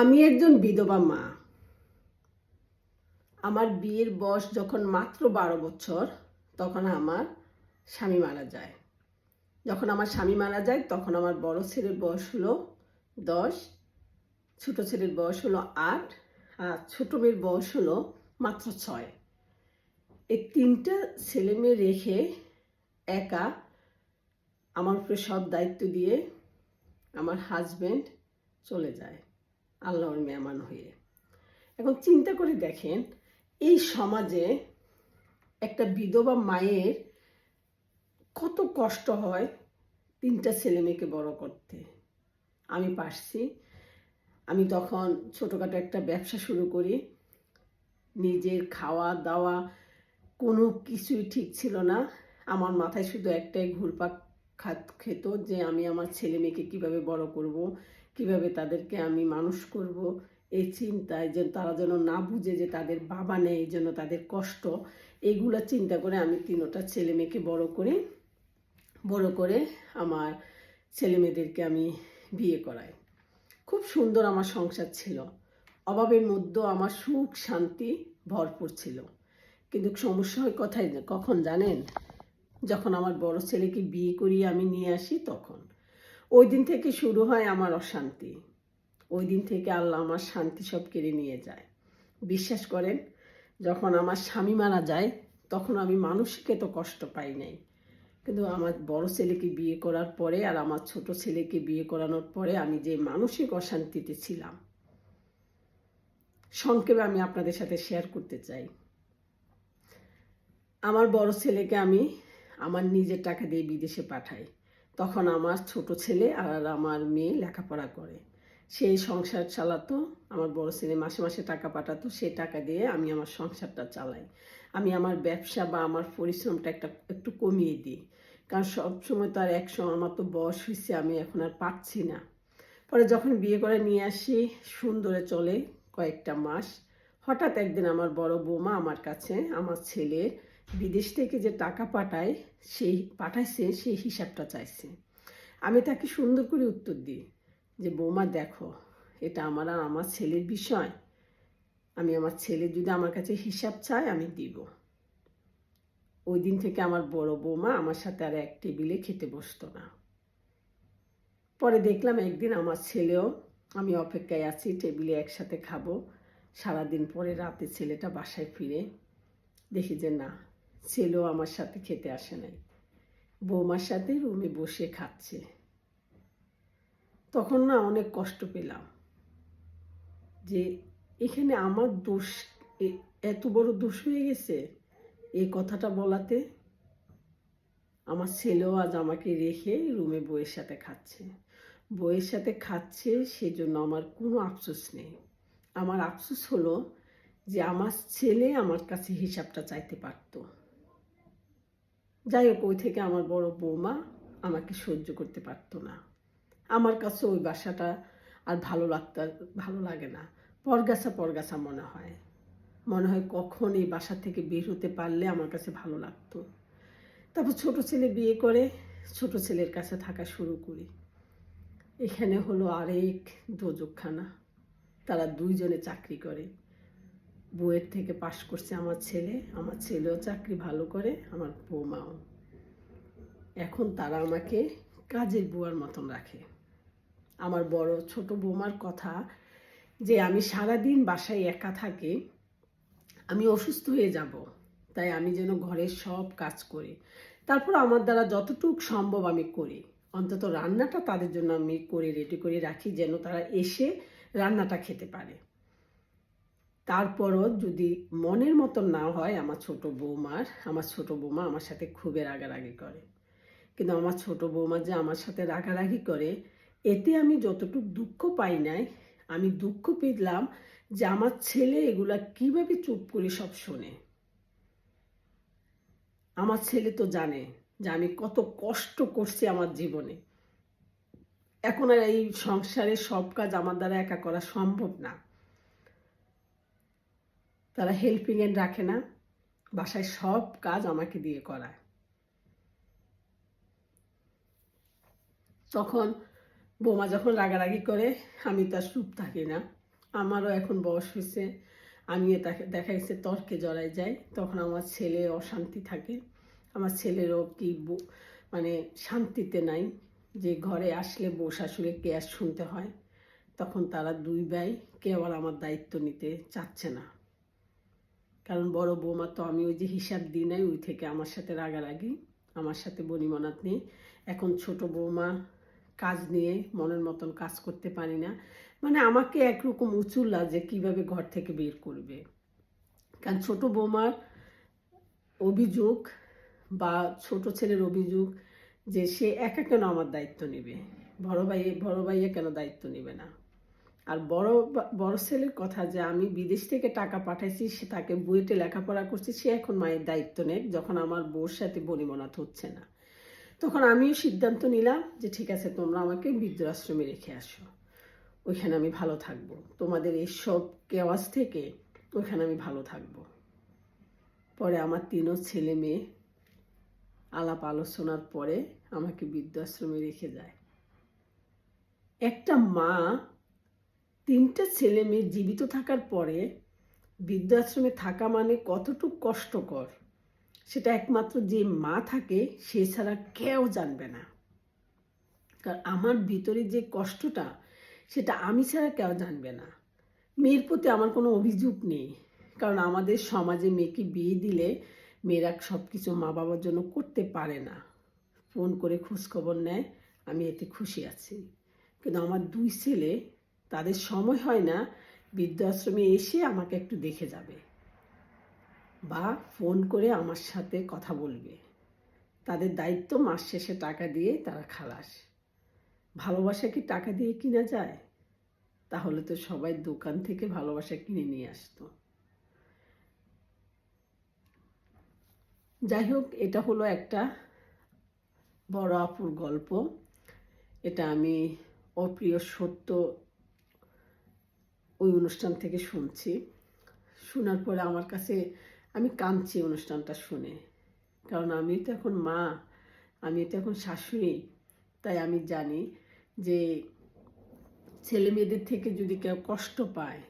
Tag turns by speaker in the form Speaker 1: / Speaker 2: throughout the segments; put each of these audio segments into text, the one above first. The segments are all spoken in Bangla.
Speaker 1: আমি একজন বিধবা মা। আমার বিয়ের বয়স যখন মাত্র বারো বছর, তখন আমার স্বামী মারা যায়। যখন আমার স্বামী মারা যায়, তখন আমার বড় ছেলের বয়স হলো দশ, ছোট ছেলের বয়স হলো আট, আর ছোট মেয়ের বয়স হলো মাত্র ছয়। এই তিনটা ছেলে মেয়ে রেখে একা আমার উপরে সব দায়িত্ব দিয়ে আমার হাজব্যান্ড চলে যায়। আল্লাহর মেহমান হয়ে। এখন চিন্তা করে দেখেন, এই সমাজে একটা বিধবা মায়ের কত কষ্ট হয় তিনটা ছেলে মেয়েকে বড় করতে। আমি পারছি। আমি তখন ছোটোখাটো একটা ব্যবসা শুরু করি। নিজের খাওয়া দাওয়া কোনো কিছুই ঠিক ছিল না। আমার মাথায় শুধু একটাই ঘুরপাক খাত খেত যে আমি আমার ছেলে মেয়েকে কীভাবে বড় করব কীভাবে তাদেরকে আমি মানুষ করব? এই চিন্তায় যে তারা যেন না বুঝে যে তাদের বাবা নেই, এই জন্য তাদের কষ্ট। এইগুলো চিন্তা করে আমি তিনোটা ছেলে মেয়েকে বড় করে বড় করে আমার ছেলে মেয়েদেরকে আমি বিয়ে করাই। খুব সুন্দর আমার সংসার ছিল। অভাবের মধ্যেও আমার সুখ, শান্তি ভরপুর ছিল। কিন্তু সমস্যা হয় কথাই কখন জানেন? যখন আমার বড় ছেলেকে বিয়ে করিয়ে আমি নিয়ে আসি, তখন। ওই দিন থেকে শুরু হয় আমার অশান্তি। ওই দিন থেকে আল্লাহ আমার শান্তি সব কেড়ে নিয়ে যায়। বিশ্বাস করেন, যখন আমার স্বামী মারা যায়, তখন আমি মানুষকে তো কষ্ট পাই নাই। কিন্তু আমার বড় ছেলেকে বিয়ে করার পরে আর আমার ছোট ছেলেকে বিয়ে করানোর পরে আমি যে মানসিক অশান্তিতে ছিলাম, সংক্ষেপে আমি আপনাদের সাথে শেয়ার করতে চাই। আমার বড় ছেলেকে আমি আমার নিজের টাকা দিয়ে বিদেশে পাঠাই। তখন আমার ছোট ছেলে আর আমার মেয়ে লেখাপড়া করে। সেই সংসার চালাতো, আমার বড় ছেলে মাসে মাসে টাকা পাঠাতো সেই টাকা দিয়ে আমি আমার সংসারটা চালাই। আমি আমার ব্যবসা বা আমার পরিশ্রমটা একটা, একটু কমিয়ে দিই। কারণ সবসময় তো আর একসময় আমার তো বয়স হয়েছে, আমি এখন আর পাচ্ছি না। পরে যখন বিয়ে করে নিয়ে আসি, সুন্দরে চলে কয়েকটা মাস। হঠাৎ একদিন আমার বড় বৌমা আমার কাছে, আমার ছেলের বিদেশ থেকে যে টাকা পাঠায়, সেই পাঠাইছে, সেই হিসাবটা চাইছে। আমি তাকে সুন্দর করে উত্তর দিই যে, বৌমা, দেখো, এটা আমার আর আমার ছেলের বিষয়। আমি আমার ছেলে যদি আমার কাছে হিসাব চায়, আমি দিব। ওই দিন থেকে আমার বড় বৌমা আমার সাথে আর এক টেবিলে খেতে বসতো না। পরে দেখলাম একদিন আমার ছেলেও, আমি অপেক্ষায় আছি, টেবিলে একসাথে খাব। সারাদিন পরে রাতে ছেলেটা বাসায় ফিরে। দেখি যে না ছেলেও আমার সাথে খেতে আসে নাই। বৌমার সাথে রুমে বসে খাচ্ছে। তখন না অনেক কষ্ট পেলাম যে এখানে আমার দোষ এত বড় দোষ হয়ে গেছে এই কথাটা বলাতে। আমার ছেলেও আজ আমাকে রেখে রুমে বইয়ের সাথে খাচ্ছে। বইয়ের সাথে খাচ্ছে সেজন্য আমার কোনো আফসোস নেই। আমার আফসোস হলো যে আমার ছেলে আমার কাছে হিসাবটা চাইতে পারতো। যাই হোক ওই থেকে আমার বড় বৌমা আমাকে সহ্য করতে পারতো না। আমার কাছে ওই বাসাটা আর ভালো লাগতে, ভালো লাগে না। পরগাছা পরগাছা মনে হয়। মনে হয় কখন এই বাসা থেকে বের হতে পারলে আমার কাছে ভালো লাগতো। তারপর ছোট ছেলে বিয়ে করে ছোট ছেলের কাছে থাকা শুরু করি। এখানে হলো আরেক দোজকখানা তারা দুইজনে চাকরি করে। বইয়ের থেকে পাশ করছে আমার ছেলে। আমার ছেলেও চাকরি ভালো করে, আমার বৌমাও। এখন তারা আমাকে কাজের বুয়ার মতন রাখে। আমার বড় ছোট বৌমার কথা যে আমি সারাদিন বাসায় একা থাকি, আমি অসুস্থ হয়ে যাব, তাই আমি যেন ঘরের সব কাজ করি। তারপর আমার দ্বারা যতটুকু সম্ভব আমি করি। অন্তত রান্নাটা তাদের জন্য আমি করে রেডি করে রাখি, যেন তারা এসে রান্নাটা খেতে পারে। তারপরও যদি মনের মতন না হয় আমার ছোট বৌমার, আমার ছোট বৌমা আমার সাথে খুবই রাগারাগি করে। কিন্তু আমার ছোট বৌমা যে আমার সাথে রাগারাগি করে, এতে আমি যতটুকু দুঃখ পাই নাই, আমি দুঃখ পেলাম যে আমার ছেলে এগুলা কীভাবে চুপ করে সব শোনে। আমার ছেলে তো জানে যে আমি কত কষ্ট করছি আমার জীবনে। এখন আর এই সংসারে সব কাজ আমার দ্বারা একা করা সম্ভব না। তারা হেল্পিং এন্ড রাখে না, বাসায় সব কাজ আমাকে দিয়ে করায়। তখন বৌমা যখন রাগারাগি করে, আমি তার চুপ থাকি না। আমারও এখন বয়স হয়েছে আমি তাকে, দেখা গেছে তর্কে জড়াই যাই, তখন আমার ছেলে অশান্তি থাকে। আমার ছেলেরও কি মানে শান্তিতে নাই যে ঘরে আসলে বউ শাশুড়ি কেয়ার শুনতে হয়। তখন তারা দুই ভাই কেউ আর আমার দায়িত্ব নিতে চাচ্ছে না। কারণ বড় বৌমা তো আমি ওই যে হিসাব দিই নাই, ওই থেকে আমার সাথে রাগারাগি, আমার সাথে বনিমনাত নেই। এখন ছোট বৌমা কাজ নিয়ে মনের মতন কাজ করতে পারি না। মানে আমাকে একরকম উঁচুল্লা যে কীভাবে ঘর থেকে বের করবে? কারণ ছোট বৌমার অভিযোগ বা ছোট ছেলের অভিযোগ যে সে একা কেন আমার দায়িত্ব নেবে? বড় ভাই, বড় ভাইয়া কেন দায়িত্ব নেবে না? আর বড় বড় ছেলের কথা যে আমি বিদেশ থেকে টাকা পাঠাইছি, সে তাকে বুয়েটে লেখাপড়া করছে, সে এখন মায়ের দায়িত্ব নেয়, যখন আমার বউর সাথে বনিমনাথ হচ্ছে না। তখন আমিও সিদ্ধান্ত নিলাম যে ঠিক আছে, তোমরা আমাকে বৃদ্ধাশ্রমে রেখে আসো। ওইখানে আমি ভালো থাকব। তোমাদের এই সব কেওয়াজ থেকে ওইখানে আমি ভালো থাকব। পরে আমার তিনও ছেলে মেয়ে আলাপ আলোচনার পরে আমাকে বৃদ্ধাশ্রমে রেখে যায়। একটা মা তিনটা ছেলে মেয়ে জীবিত থাকার পরে বৃদ্ধাশ্রমে থাকা মানে কতটুক কষ্টকর? সেটা একমাত্র যে মা থাকে, সে ছাড়া কেউ জানবে না। কারণ আমার ভিতরে যে কষ্টটা, সেটা আমি ছাড়া কেউ জানবে না। মেয়ের প্রতি আমার কোনো অভিযোগ নেই। কারণ আমাদের সমাজে মেয়েকে বিয়ে দিলে মেয়েরা সব কিছু মা বাবার জন্য করতে পারে না। ফোন করে খোঁজখবর নেয়, আমি এতে খুশি আছি। কিন্তু আমার দুই ছেলে তাদের সময় হয় না, বৃদ্ধাশ্রমে এসে আমাকে একটু দেখে যাবে। বা ফোন করে আমার সাথে কথা বলবে। তাদের দায়িত্ব মাস শেষে টাকা দিয়ে তারা খালাস। ভালোবাসা কি টাকা দিয়ে কিনা যায়? তাহলে তো সবাই দোকান থেকে ভালোবাসা কিনে নিয়ে আসতো। যাই হোক, এটা হলো একটা বড় আপুর গল্প। এটা আমি অপ্রিয় সত্য ওই অনুষ্ঠান থেকে শুনছি। শোনার পরে আমার কাছে আমি কাঁদছি অনুষ্ঠানটা শুনে। কারণ আমি তো এখন মা, আমি তো এখন শাশুড়ি, তাই আমি জানি যে ছেলে মেয়েদের থেকে যদি কেউ কষ্ট পায়,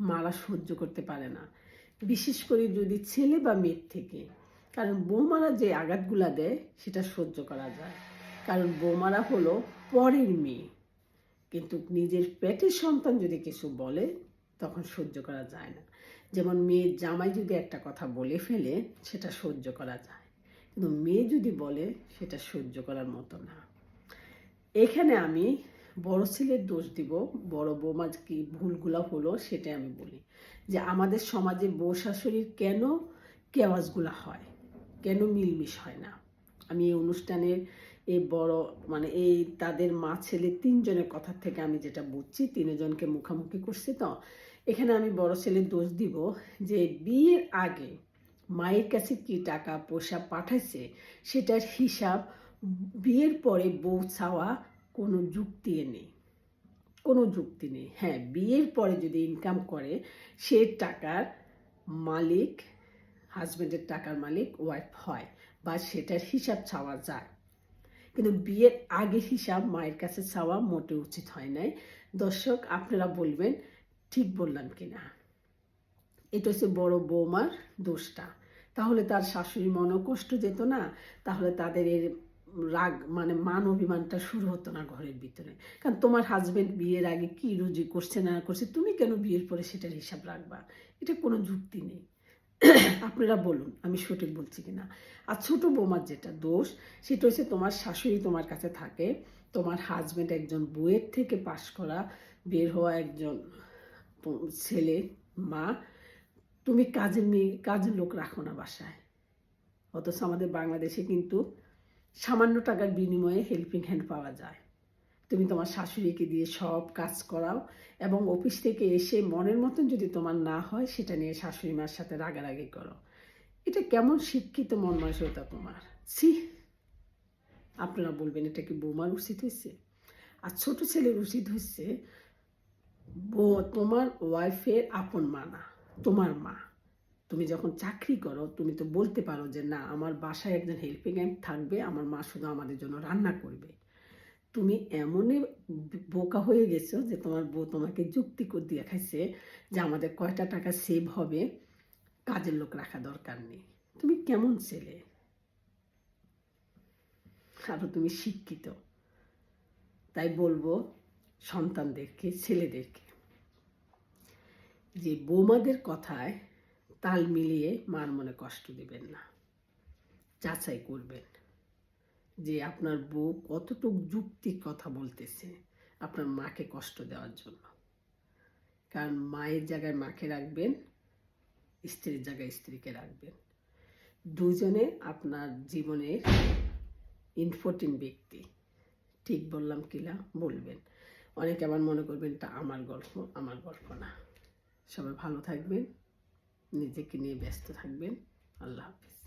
Speaker 1: মারা সহ্য করতে পারে না। বিশেষ করে যদি ছেলে বা মেয়ের থেকে। কারণ বৌমারা যে আঘাতগুলা দেয়, সেটা সহ্য করা যায়। কারণ বৌমারা হলো পরের মেয়ে। কিন্তু নিজের পেটের সন্তান যদি কিছু বলে, তখন সহ্য করা যায় না। যেমন মেয়ে জামাই যদি একটা কথা বলে ফেলে, সেটা সহ্য করা যায়। কিন্তু মেয়ে যদি বলে, সেটা সহ্য করার মতো না। এখানে আমি বড় ছেলের দোষ দিব, বড় বৌমা কি ভুলগুলো হলো সেটা আমি বলি। যে আমাদের সমাজে বউ শাশুড়ির কেন কেওয়াজগুলো হয়? কেন মিলমিশ হয় না? আমি এই অনুষ্ঠানের এই বড় মানে এই তাদের মা ছেলে তিনজনের কথা থেকে আমি যেটা বুঝছি, তিনজনকে মুখামুখি করছি তো। এখানে আমি বড় ছেলের দোষ দিব যে বিয়ের আগে মায়ের কাছে কি টাকা পয়সা পাঠাইছে, সেটার হিসাব বিয়ের পরে বউ চাওয়া কোনো যুক্তি নেই। কোনো যুক্তি নেই। হ্যাঁ বিয়ের পরে যদি ইনকাম করে, সে টাকার মালিক হাজব্যান্ডের টাকার মালিক ওয়াইফ হয় বা সেটার হিসাব চাওয়া যায়। কিন্তু বিয়ের আগে হিসাব মায়ের কাছে চাওয়া মোটে উচিত হয় নাই। দর্শক, আপনারা বলবেন, ঠিক বললাম কি না এটা হচ্ছে বড় বৌমার দোষটা। তাহলে তার শাশুড়ি মনও কষ্ট যেত না, তাহলে তাদের এর রাগ মানে মান অভিমানটা শুরু হতো না ঘরের ভিতরে। কারণ তোমার হাজবেন্ড বিয়ের আগে কি রুজি করছে না করছে, তুমি কেন বিয়ের পরে সেটার হিসাব রাখবা? এটা কোনো যুক্তি নেই। আপনারা বলুন, আমি সঠিক বলছি কিনা? আর ছোট বৌমার যেটা দোষ, সেটা হচ্ছে তোমার শাশুড়ি তোমার কাছে থাকে, তোমার হাজবেন্ড একজন বইয়ের থেকে পাশ করা, বের হওয়া একজন ছেলে, মা, তুমি কাজের মেয়ে, কাজের লোক রাখো না বাসায়। অথচ আমাদের বাংলাদেশে কিন্তু সামান্য টাকার বিনিময়ে হেল্পিং হ্যান্ড পাওয়া যায়। তুমি তোমার শাশুড়িকে দিয়ে সব কাজ করাও এবং অফিস থেকে এসে মনের মতন যদি তোমার না হয়, সেটা নিয়ে শাশুড়ি মার সাথে রাগারাগি করো। এটা কেমন শিক্ষিত মন মানসিকতা তোমার? সি আপনারা বলবেন, এটা কি বৌমার উচিত হয়েছে? আর ছোট ছেলের উচিত হচ্ছে তোমার ওয়াইফের আপন মা না, তোমার মা। তুমি যখন চাকরি করো, তুমি তো বলতে পারো যে, না, আমার বাসায় একজন হেল্পিং হ্যান্ড থাকবে, আমার মা শুধু আমাদের জন্য রান্না করবে। তুমি এমনই বোকা হয়ে গেছো যে তোমার বউ তোমাকে যুক্তি করে, দিয়ে খাইছে যে আমাদের কয়টা টাকা সেভ হবে, কাজের লোক রাখা দরকার নেই। তুমি কেমন ছেলে? আরও তুমি শিক্ষিত। তাই বলব সন্তানদেরকে, ছেলেদেরকে, যে বৌমাদের কথায় তাল মিলিয়ে মার মনে কষ্ট দিবেন না। যাচাই করবেন। যে আপনার বউ কতটুক যুক্তির কথা বলতেছে আপনার মাকে কষ্ট দেওয়ার জন্য। কারণ মায়ের জায়গায় মাকে রাখবেন, স্ত্রীর জায়গায় স্ত্রীকে রাখবেন। দুজনে আপনার জীবনের ইনফোর্টিন ব্যক্তি। ঠিক বললাম কিনা বলবেন। অনেকে আবার মনে করবেন এটা আমার গল্প আমার গল্প না। সবাই ভালো থাকবেন, নিজেকে নিয়ে ব্যস্ত থাকবেন। আল্লাহ হাফিজ।